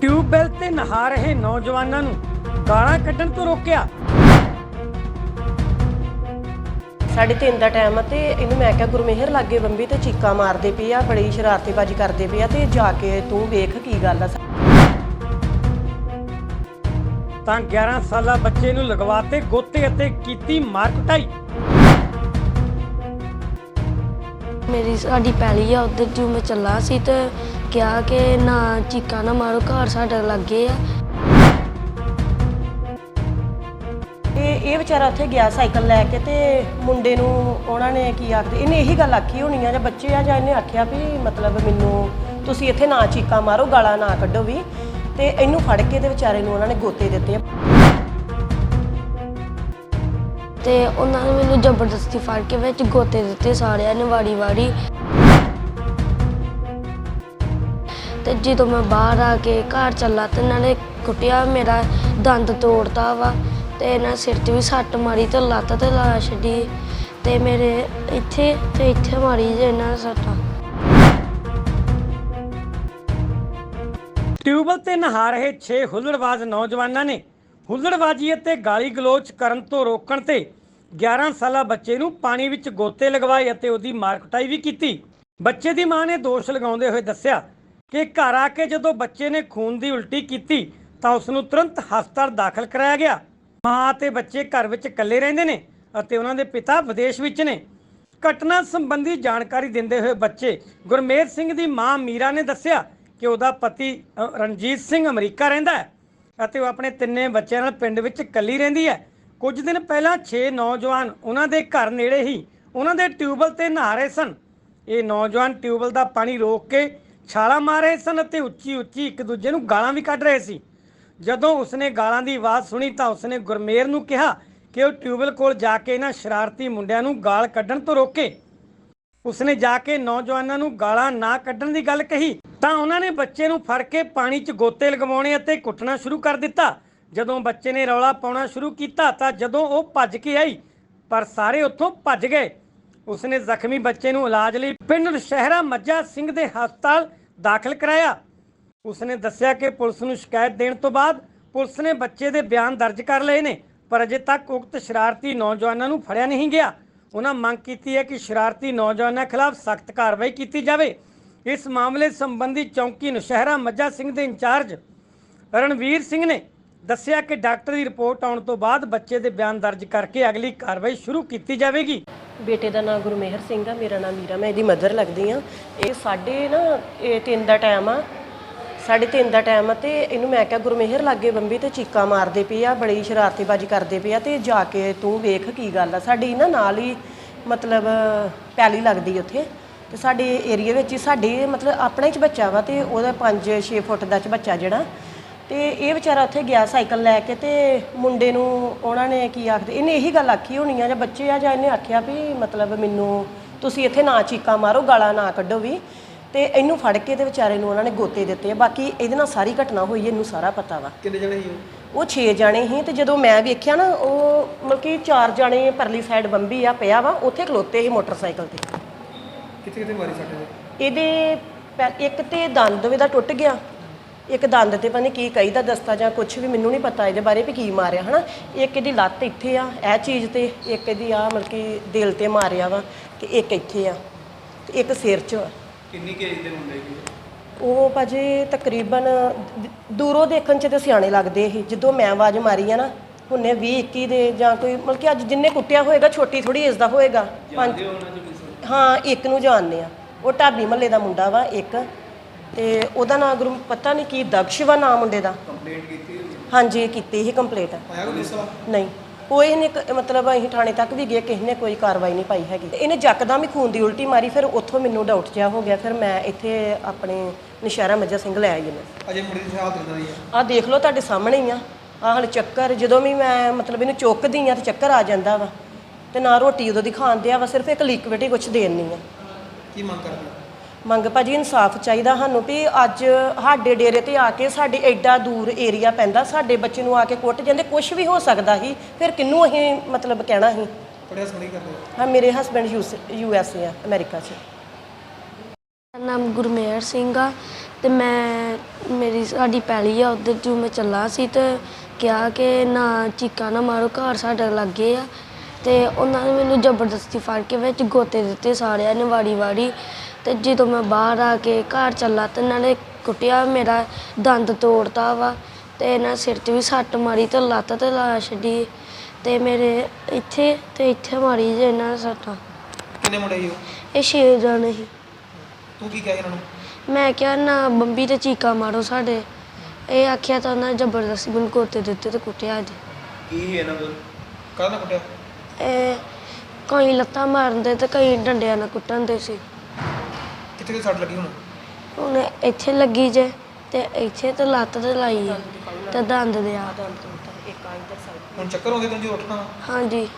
Tubewell ਤੇ ਨਹਾ ਰਹੇ ਨੌਜਵਾਨਾਂ ਨੂੰ ਗਾਲਾਂ ਕੱਢਣ ਤੋਂ ਰੋਕਿਆ। ਸਾਢੇ ਤਿੰਨ ਦਾ ਟਾਈਮ ਆ ਤੇ ਇਹਨੂੰ ਮੈਂ ਕਿਹਾ ਗੁਰਮੇਹਰ ਲਾਗੇ ਬੰਬੀ ਤੇ ਚੀਕਾਂ ਮਾਰਦੇ ਪਏ ਆ ਬੜੀ ਸ਼ਰਾਰਤੀਬਾਜ਼ੀ ਕਰਦੇ ਪਏ ਆ ਤੇ ਜਾ ਕੇ ਤੂੰ ਵੇਖ ਕੀ ਗੱਲ ਆ। ਤਾਂ 11 ਸਾਲਾ ਬੱਚੇ ਨੂੰ ਲਗਵਾਤੇ ਗੋਤੇ ਅਤੇ ਕੀਤੀ ਮਾਰ ਕੁਟਾਈ। ਮੇਰੀ ਸਾਡੀ ਪੈਲੀ ਆ ਉਧਰ ਜੂ ਮੈਂ ਚੱਲਾ ਸੀ ਤੇ ਕਿਹਾ ਕਿ ਨਾ ਚੀਕਾ ਨਾ ਮਾਰੋ ਘਰ ਸਾਡੇ ਲੱਗੇ ਆ ਇਹ ਇਹ ਵਿਚਾਰਾ ਉੱਥੇ ਗਿਆ ਸਾਈਕਲ ਲੈ ਕੇ ਤੇ ਮੁੰਡੇ ਨੂੰ ਉਹਨਾਂ ਨੇ ਕੀ ਆਖਦੇ ਇਹਨੇ ਇਹੀ ਗੱਲ ਆਖੀ ਹੋਣੀ ਆ ਜਾਂ ਬੱਚੇ ਆ ਜਾਂ ਇਹਨੇ ਆਖਿਆ ਵੀ ਮਤਲਬ ਮੈਨੂੰ ਤੁਸੀਂ ਇੱਥੇ ਨਾ ਚੀਕਾਂ ਮਾਰੋ ਗਾਲਾਂ ਨਾ ਕੱਢੋ ਵੀ ਤੇ ਇਹਨੂੰ ਫੜ ਕੇ ਤੇ ਵਿਚਾਰੇ ਨੂੰ ਉਹਨਾਂ ਨੇ ਗੋਤੇ ਦਿੱਤੇ ਆ। ਤੇ ਉਹਨਾਂ ਨੇ ਮੈਨੂੰ ਜ਼ਬਰਦਸਤੀ ਫੜ ਕੇ ਵਿੱਚ ਗੋਤੇ ਦਿੱਤੇ ਸਾਰਿਆਂ ਨੇ ਵਾੜੀ ਵਾੜੀ ਤੇ ਜਦੋਂ ਮੈਂ ਬਾਹਰ ਆ ਕੇ ਘਰ ਚੱਲਾ ਤੇ ਇਹਨਾਂ ਨੇ ਕੁੱਟਿਆ, ਮੇਰਾ ਦੰਦ ਤੋੜਤਾ ਵਾ ਤੇ ਇਹਨਾਂ ਸਿਰ 'ਚ ਵੀ ਸੱਟ ਮਾਰੀ ਤੇ ਲੱਤ ਤੇ ਲਾ ਛੱਡੀ ਤੇ ਮੇਰੇ ਇੱਥੇ ਤੇ ਇੱਥੇ ਮਾਰੀ ਜੇ ਇਹਨਾਂ ਨੇ ਸੱਟਾਂ। ਟਿਊਬਵੈਲ ਤੇ ਨਹਾ ਰਹੇ 6 ਹੁੱਲੜਬਾਜ਼ ਨੌਜਵਾਨਾਂ ਨੇ ਹੁੱਲੜਬਾਜ਼ੀ ਅਤੇ ਗਾਲੀ ਗਲੋਚ ਕਰਨ ਤੋਂ ਰੋਕਣ ਤੇ 11 ਸਾਲਾ ਬੱਚੇ ਨੂੰ ਪਾਣੀ ਵਿੱਚ ਗੋਤੇ ਲਗਵਾਏ ਅਤੇ ਉਹਦੀ ਮਾਰ ਕੁਟਾਈ ਵੀ ਕੀਤੀ। ਬੱਚੇ ਦੀ ਮਾਂ ਨੇ ਦੋਸ਼ ਲਗਾਉਂਦੇ ਹੋਏ ਦੱਸਿਆ ਕਿ ਘਰ ਆ ਕੇ ਜਦੋਂ ਬੱਚੇ ਨੇ ਖੂਨ ਦੀ ਉਲਟੀ ਕੀਤੀ ਤਾਂ ਉਸ ਨੂੰ ਤੁਰੰਤ ਹਸਪਤਾਲ ਦਾਖਲ ਕਰਾਇਆ ਗਿਆ। ਮਾਂ ਅਤੇ ਬੱਚੇ ਘਰ ਵਿੱਚ ਇਕੱਲੇ ਰਹਿੰਦੇ ਨੇ ਅਤੇ ਉਹਨਾਂ ਦੇ ਪਿਤਾ ਵਿਦੇਸ਼ ਵਿੱਚ ਨੇ। ਘਟਨਾ ਸੰਬੰਧੀ ਜਾਣਕਾਰੀ ਦਿੰਦੇ ਹੋਏ ਬੱਚੇ ਗੁਰਮੇਰ ਸਿੰਘ ਦੀ ਮਾਂ ਮੀਰਾ ਨੇ ਦੱਸਿਆ ਕਿ ਉਹਦਾ ਪਤੀ ਰਣਜੀਤ ਸਿੰਘ ਅਮਰੀਕਾ ਰਹਿੰਦਾ ਹੈ ਅਤੇ ਉਹ ਆਪਣੇ ਤਿੰਨੇ ਬੱਚਿਆਂ ਨਾਲ ਪਿੰਡ ਵਿੱਚ ਇਕੱਲੀ ਰਹਿੰਦੀ ਹੈ। ਕੁਝ ਦਿਨ ਪਹਿਲਾਂ 6 ਨੌਜਵਾਨ ਉਹਨਾਂ ਦੇ ਘਰ ਨੇੜੇ ਹੀ ਉਹਨਾਂ ਦੇ ਟਿਊਬਲ ਤੇ ਨਹਾ ਰਹੇ ਸਨ। ਇਹ ਨੌਜਵਾਨ ਟਿਊਬਲ ਦਾ ਪਾਣੀ ਰੋਕ ਕੇ ਛਾਲਾਂ ਮਾਰ ਰਹੇ ਸਨ ਅਤੇ ਉੱਚੀ ਉੱਚੀ ਇੱਕ ਦੂਜੇ ਨੂੰ ਗਾਲਾਂ ਵੀ ਕੱਢ ਰਹੇ ਸੀ। ਜਦੋਂ ਉਸਨੇ ਗਾਲਾਂ ਦੀ ਆਵਾਜ਼ ਸੁਣੀ ਤਾਂ ਉਸਨੇ ਗੁਰਮੇਰ ਨੂੰ ਕਿਹਾ ਕਿ ਉਹ ਟਿਊਬਲ ਕੋਲ ਜਾ ਕੇ ਇਹਨਾਂ ਸ਼ਰਾਰਤੀ ਮੁੰਡਿਆਂ ਨੂੰ ਗਾਲ ਕੱਢਣ ਤੋਂ ਰੋਕੇ। ਉਸਨੇ ਜਾ ਕੇ ਨੌਜਵਾਨਾਂ ਨੂੰ ਗਾਲਾਂ ਨਾ ਕੱਢਣ ਦੀ ਗੱਲ ਕਹੀ ਤਾਂ ਉਹਨਾਂ ਨੇ ਬੱਚੇ ਨੂੰ ਫੜ ਕੇ ਪਾਣੀ 'ਚ ਗੋਤੇ ਲਗਵਾਉਣੇ ਅਤੇ ਕੁੱਟਣਾ ਸ਼ੁਰੂ ਕਰ ਦਿੱਤਾ। ਜਦੋਂ ਬੱਚੇ ਨੇ ਰੌਲਾ ਪਾਉਣਾ ਸ਼ੁਰੂ ਕੀਤਾ ਤਾਂ ਜਦੋਂ ਉਹ ਭੱਜ ਕੇ ਆਈ, ਪਰ ਸਾਰੇ ਉੱਥੋਂ ਭੱਜ ਗਏ। ਉਸਨੇ ਜ਼ਖਮੀ ਬੱਚੇ ਨੂੰ ਇਲਾਜ ਲਈ ਪਿੰਡ ਸ਼ਹਿਰਾ ਮੱਜਾ ਸਿੰਘ ਦੇ ਹਸਪਤਾਲ ਦਾਖਲ ਕਰਾਇਆ। ਉਸਨੇ ਦੱਸਿਆ ਕਿ ਪੁਲਿਸ ਨੂੰ ਸ਼ਿਕਾਇਤ ਦੇਣ ਤੋਂ ਬਾਅਦ ਪੁਲਿਸ ਨੇ ਬੱਚੇ ਦੇ ਬਿਆਨ ਦਰਜ ਕਰ ਲਏ ਨੇ, ਪਰ ਅਜੇ ਤੱਕ ਉਕਤ ਸ਼ਰਾਰਤੀ ਨੌਜਵਾਨਾਂ ਨੂੰ ਫੜਿਆ ਨਹੀਂ ਗਿਆ। ਉਹਨਾਂ ਮੰਗ ਕੀਤੀ ਹੈ ਕਿ ਸ਼ਰਾਰਤੀ ਨੌਜਵਾਨਾਂ ਖਿਲਾਫ ਸਖਤ ਕਾਰਵਾਈ ਕੀਤੀ ਜਾਵੇ। ਇਸ ਮਾਮਲੇ ਸੰਬੰਧੀ ਚੌਂਕੀ ਨੁਸ਼ਹਿਰਾ ਮੱਜਾ ਸਿੰਘ ਦੇ ਇੰਚਾਰਜ ਰਣਵੀਰ ਸਿੰਘ ਨੇ ਦੱਸਿਆ ਕਿ ਡਾਕਟਰ ਦੀ ਰਿਪੋਰਟ ਆਉਣ ਤੋਂ ਬਾਅਦ ਬੱਚੇ ਦੇ ਬਿਆਨ ਦਰਜ ਕਰਕੇ ਅਗਲੀ ਕਾਰਵਾਈ ਸ਼ੁਰੂ ਕੀਤੀ ਜਾਵੇਗੀ। ਬੇਟੇ ਦਾ ਨਾਮ ਗੁਰਮੇਹਰ ਸਿੰਘ ਆ, ਮੇਰਾ ਨਾਮ ਮੀਰਾ, ਮੈਂ ਇਹਦੀ ਮਦਰ ਲੱਗਦੀ ਆ ਇਹ ਸਾਡੇ ਨਾ, ਇਹ ਤਿੰਨ ਦਾ ਟਾਈਮ ਆ। ਸਾਢੇ ਤਿੰਨ ਦਾ ਟਾਈਮ ਆ ਤੇ ਇਹਨੂੰ ਮੈਂ ਕਿਹਾ, ਗੁਰਮੇਹਰ, ਲਾਗੇ ਬੰਬੀ ਤੇ ਚੀਕਾਂ ਮਾਰਦੇ ਪਏ ਆ, ਬੜੀ ਸ਼ਰਾਰਤੀਬਾਜ਼ੀ ਕਰਦੇ ਪਏ ਆ ਤੇ ਜਾ ਕੇ ਤੂੰ ਵੇਖ ਕੀ ਗੱਲ ਆ। ਸਾਡੀ ਨਾ ਨਾਲ ਹੀ ਮਤਲਬ ਪੈਲੀ ਲੱਗਦੀ ਉੱਥੇ ਤੇ ਸਾਡੇ ਏਰੀਆ ਵਿੱਚ ਹੀ ਸਾਡੇ ਮਤਲਬ ਆਪਣਾ ਹੀ ਚ ਬੱਚਾ ਵਾ ਤੇ ਉਹਦਾ 5-6 ਫੁੱਟ ਦਾ ਚ ਬੱਚਾ ਜਿਹੜਾ ਤੇ ਇਹ ਵਿਚਾਰਾ ਉੱਥੇ ਗਿਆ ਸਾਈਕਲ ਲੈ ਕੇ ਤੇ ਮੁੰਡੇ ਨੂੰ ਉਹਨਾਂ ਨੇ ਕੀ ਆਖਦੇ ਇਹਨੇ ਇਹੀ ਗੱਲ ਆਖੀ ਹੋਣੀ ਆ ਜਾਂ ਬੱਚੇ ਆ ਜਾਂ ਇਹਨੇ ਆਖਿਆ ਵੀ ਮਤਲਬ ਮੈਨੂੰ ਤੁਸੀਂ ਇੱਥੇ ਨਾ ਚੀਕਾਂ ਮਾਰੋ ਗਾਲਾਂ ਨਾ ਕੱਢੋ ਵੀ। ਤੇ ਇਹਨੂੰ ਫੜ ਕੇ ਤੇ ਵਿਚਾਰੇ ਨੂੰ ਉਹਨਾਂ ਨੇ ਗੋਤੇ ਦਿੱਤੇ ਆ ਬਾਕੀ ਇਹਦੇ ਨਾਲ ਸਾਰੀ ਘਟਨਾ ਹੋਈ ਹੈ, ਇਹਨੂੰ ਸਾਰਾ ਪਤਾ ਵਾ। ਕਿੰਨੇ ਜਣੇ ਸੀ ਉਹ? ਉਹ 6 ਜਾਣੇ ਸੀ ਤੇ ਜਦੋਂ ਮੈਂ ਵੇਖਿਆ ਨਾ ਉਹ ਮਤਲਬ ਕਿ ਚਾਰ ਜਾਣੇ ਪਰਲੀ ਸਾਈਡ ਬੰਬੀ ਆ ਪਿਆ ਵਾ ਉੱਥੇ ਖਲੋਤੇ ਸੀ ਮੋਟਰਸਾਈਕਲ ਤੇ। ਕਿੱਥੇ ਕਿੱਥੇ ਮਾਰੀ ਸੱਟ ਇਹਦੇ ਪੈ- ਇੱਕ ਤੇ ਦੰਦ ਇਹਦਾ ਟੁੱਟ ਗਿਆ ਇੱਕ ਦੰਦ ਤੇ ਪਤਾ ਕੀ ਕਹੀਦਾ ਦਸਤਾ ਜਾਂ ਕੁਝ ਵੀ ਮੈਨੂੰ ਨਹੀਂ ਪਤਾ ਇਹਦੇ ਬਾਰੇ ਵੀ ਕੀ ਮਾਰਿਆ ਹਨਾ? ਇੱਕ ਇਹਦੀ ਲੱਤ ਇੱਥੇ ਆ ਇਹ ਚੀਜ਼ ਤੇ ਇੱਕ ਇਹਦੀ ਆ ਮਤਲਬ ਕਿ ਦਿਲ ਤੇ ਮਾਰਿਆ ਵਾ ਤੇ ਇੱਕ ਇੱਥੇ ਆ ਤੇ ਇੱਕ ਸਿਰ 'ਚ ਆ। ਕਿੰਨੀ ਕੇ ਏਜ ਦੇ ਮੁੰਡੇ ਸੀ ਉਹ ਭਾਜੀ ਤਕਰੀਬਨ ਦ- ਦੂਰੋਂ ਦੇਖਣ 'ਚ ਤੇ ਸਿਆਣੇ ਲੱਗਦੇ ਸੀ ਜਦੋਂ ਮੈਂ ਆਵਾਜ਼ ਮਾਰੀ ਆ ਨਾ ਹੁਣੇ 20 21 ਦੇ ਜਾਂ ਕੋਈ ਮਤਲਬ ਕਿ ਅੱਜ ਜਿੰਨੇ ਕੁੱਟਿਆ ਹੋਏਗਾ ਛੋਟੀ ਥੋੜੀ ਏਜ ਦਾ ਹੋਏਗਾ ਪੰਜ ਹਾਂ ਇੱਕ ਨੂੰ ਜਾਣਦੇ ਆ। ਉਹ ਢਾਬੀ ਮਹੱਲੇ ਦਾ ਮੁੰਡਾ ਵਾ ਇੱਕ। ਤੇ ਉਹਦਾ ਨਾਮ ਗੁਰੂ ਪਤਾ ਨਹੀਂ ਕੀ ਦਕਸ਼ ਵਾ ਨਾਮ ਮੁੰਡੇ ਦਾ। ਕੰਪਲੇਂਟ ਕੀਤੀ ਹੋਈ? ਹਾਂਜੀ ਕੀਤੀ ਸੀ ਕੰਪਲੀਟ ਆਇਆ ਕੋਈ ਨਹੀਂ। ਕੋਈ ਨੇ ਕ- ਮਤਲਬ ਅਸੀਂ ਥਾਣੇ ਤੱਕ ਵੀ ਗਏ ਕਿਸੇ ਨੇ ਕੋਈ ਕਾਰਵਾਈ ਨਹੀਂ ਪਾਈ ਹੈਗੀ। ਤੇ ਇਹਨੇ ਜੱਕਦਮ ਹੀ ਖੂਨ ਦੀ ਉਲਟੀ ਮਾਰੀ ਫਿਰ ਉੱਥੋਂ ਮੈਨੂੰ ਡਾਊਟ ਜਿਹਾ ਹੋ ਗਿਆ ਫਿਰ ਮੈਂ ਇੱਥੇ ਆਪਣੇ ਨਸ਼ਹਿਰਾ ਮੱਜਾ ਸਿੰਘ ਲੈ ਆਈ ਇਹਨੂੰ। ਅਜੇ ਮੁੰਡੇ ਦੀ ਹਾਲਤ ਇਦਾਂ ਦੀ ਆ ਆਹ ਦੇਖ ਲਓ ਤੁਹਾਡੇ ਸਾਹਮਣੇ ਹੀ ਆ। ਆਹ ਹਲ ਚੱਕਰ ਜਦੋਂ ਵੀ ਮੈਂ ਮਤਲਬ ਇਹਨੂੰ ਚੁੱਕਦੀ ਆ ਤੇ ਚੱਕਰ ਆ ਜਾਂਦਾ ਵਾ। ਤੇ ਨਾ ਰੋਟੀ ਉਦੋਂ ਦੀ ਖਾਣ ਦਿਆ ਵਾ ਸਿਰਫ ਇੱਕ ਲਿਕਵਿਡ ਹੀ ਕੁਝ ਦੇਣ ਨਹੀਂ ਆ। ਕੀ ਮੰਗ ਕਰਦੇ ਹੋ? ਮੰਗ ਭਾਜੀ ਇਨਸਾਫ ਚਾਹੀਦਾ ਸਾਨੂੰ ਵੀ ਅੱਜ ਸਾਡੇ ਡੇਰੇ ਤੇ ਆ ਕੇ ਸਾਡੇ ਐਡਾ ਦੂਰ ਏਰੀਆ ਪੈਂਦਾ ਸਾਡੇ ਬੱਚੇ ਨੂੰ ਆ ਕੇ ਕੁੱਟ ਜਾਂਦੇ ਕੁਝ ਵੀ ਹੋ ਸਕਦਾ ਸੀ ਫਿਰ ਕਿੰਨੂੰ ਅਸੀਂ ਮਤਲਬ ਕਹਿਣਾ ਸੀ? ਪੜਿਆ ਸੁਣੀ ਕਰਦੇ? ਹੋ? ਹਾਂ ਮੇਰੇ ਹਸਬੰਡ ਯੂ ਐਸ ਏ ਆ ਅਮਰੀਕਾ 'ਚ। ਮੇਰਾ ਨਾਮ ਗੁਰਮੇਹਰ ਸਿੰਘ ਆ ਤੇ ਮੈਂ ਮੇਰੀ ਸਾਡੀ ਪੈਲੀ ਆ ਉਧਰ ਜੋ ਮੈਂ ਚੱਲਾ ਸੀ ਤੇ ਕਿਹਾ ਕਿ ਨਾ ਚੀਕਾ ਨਾ ਮਾਰੋ ਘਰ ਸਾਡੇ ਲੱਗੇ ਆ। ਤੇ ਉਹਨਾਂ ਨੇ ਮੈਨੂੰ ਜ਼ਬਰਦਸਤੀ ਫੜ ਕੇ ਵਿੱਚ ਗੋਤੇ ਦਿੱਤੇ ਸਾਰਿਆਂ ਨੇ ਵਾੜੀ ਵਾੜੀ ਤੇ ਜਦੋਂ ਮੈਂ ਬਾਹਰ ਆ ਕੇ ਘਰ ਚੱਲਾ ਤੇ ਇਹਨਾਂ ਨੇ ਕੁੱਟਿਆ ਮੇਰਾ ਦੰਦ ਤੋੜਤਾ ਵਾ ਤੇ ਇਹਨਾਂ ਸਿਰ 'ਚ ਵੀ ਸੱਟ ਮਾਰੀ ਤੇ ਲੱਤ ਤੇ ਲਾ ਛੱਡੀ। ਤੇ ਮੇਰੇ ਇੱਥੇ ਤੇ ਇੱਥੇ ਮਾਰੀ ਜੇ ਇਹਨਾਂ ਨੇ ਸੱਟਾਂ। ਕਿੰਨੇ ਮੁੰਡੇ ਸੀ ਉਹ? ਇਹ ਛੇ ਜਾਣੇ ਸੀ। ਤੂੰ ਕੀ ਕਿਹਾ ਇਹਨਾਂ ਨੂੰ? ਮੈਂ ਕਿਹਾ ਨਾ ਬੰਬੀ ਤੇ ਚੀਕਾ ਮਾਰੋ ਸਾਡੇ। ਇਹ ਆਖਿਆ ਤਾਂ ਉਹਨਾਂ ਨੇ ਜ਼ਬਰਦਸਤੀ ਮੈਨੂੰ ਕੋਤੇ ਦਿੱਤੇ ਤੇ ਕੁੱਟਿਆ ਅੱਜ। ਕੀ ਸੀ ਇਹਨਾਂ ਕੋਲ? ਕਾਹਦਾ ਕੁੱਟਿਆ? ਇਹ ਕਈ ਲੱਤਾਂ ਮਾਰਦੇ ਤੇ ਕਈ ਡੰਡਿਆਂ ਨਾਲ ਕੁੱਟਣਦੇ ਸੀ। ਕਿੱਥੇ ਕਿੱਥੇ ਸੱਟ ਲੱਗੀ ਹੁਣ? ਹੁਣ ਇੱਥੇ ਲੱਗੀ ਜੇ ਤੇ ਇੱਥੇ ਤੇ ਲੱਤ ਤੇ ਲਾਈ ਆ ਤੇ ਦੰਦ ਦੇ ਆ। ਹੁਣ ਚੱਕਰ ਆਉਂਦੇ ਤੈਨੂੰ ਜੇ ਉੱਠਣਾ। ਹਾਂਜੀ।